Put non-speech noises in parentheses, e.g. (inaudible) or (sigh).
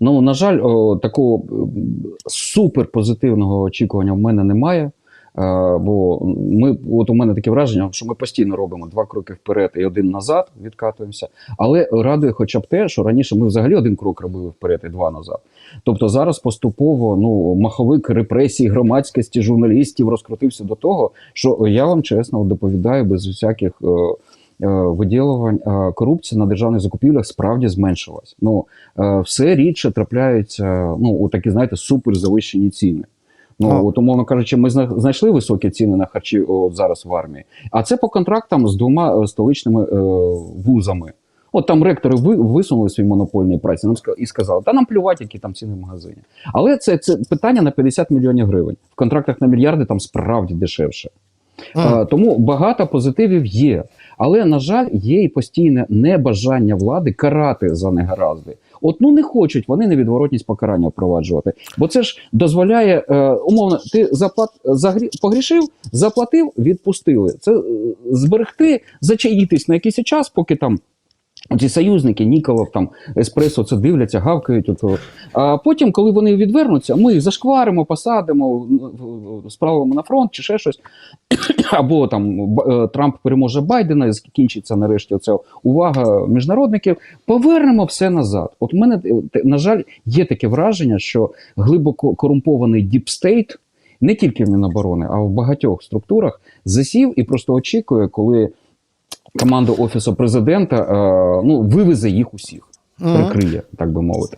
Ну, на жаль, о, такого суперпозитивного очікування в мене немає. Е, бо ми, от у мене таке враження, що ми постійно робимо два кроки вперед і один назад, відкатуємося. Але радує хоча б те, що раніше ми взагалі один крок робили вперед і два назад. Тобто зараз поступово ну, маховик репресій громадськості, журналістів розкрутився до того, що я вам чесно доповідаю без всяких. е, е, Виділувань е, корупція на державних закупівлях справді зменшилась. Ну е, все рідше трапляються ну у такі, знаєте, супер завищені ціни. Ну А. от, умовно кажучи, ми знайшли високі ціни на харчі от зараз в армії, а це по контрактам з двома е, столичними е, вузами. От там ректори ви, висунули свій монопольний праці нам і сказали, та нам плювати, які там ціни в магазині. Але це, це питання на 50 мільйонів гривень. В контрактах на мільярди там справді дешевше. Тому багато позитивів є. Але, на жаль, є і постійне небажання влади карати за негаразди. От ну не хочуть вони невідворотність покарання впроваджувати. Бо це ж дозволяє, е, умовно, ти заплат, загрі, погрішив, заплатив, відпустили. Це е, зберегти, зачаїтись на якийсь час, поки там. Ці союзники, Ніколов, там, Еспресо, це дивляться, гавкають. От, а потім, коли вони відвернуться, ми їх зашкваримо, посадимо, справимо на фронт чи ще щось. (coughs) Або там е, Трамп переможе Байдена, і закінчиться нарешті оця увага міжнародників. Повернемо все назад. От у мене, е, на жаль, є таке враження, що глибоко корумпований діпстейт не тільки в Міноборони, а в багатьох структурах засів і просто очікує, коли команда офісу президента е, ну, вивезе їх усіх, прикриє, так би мовити.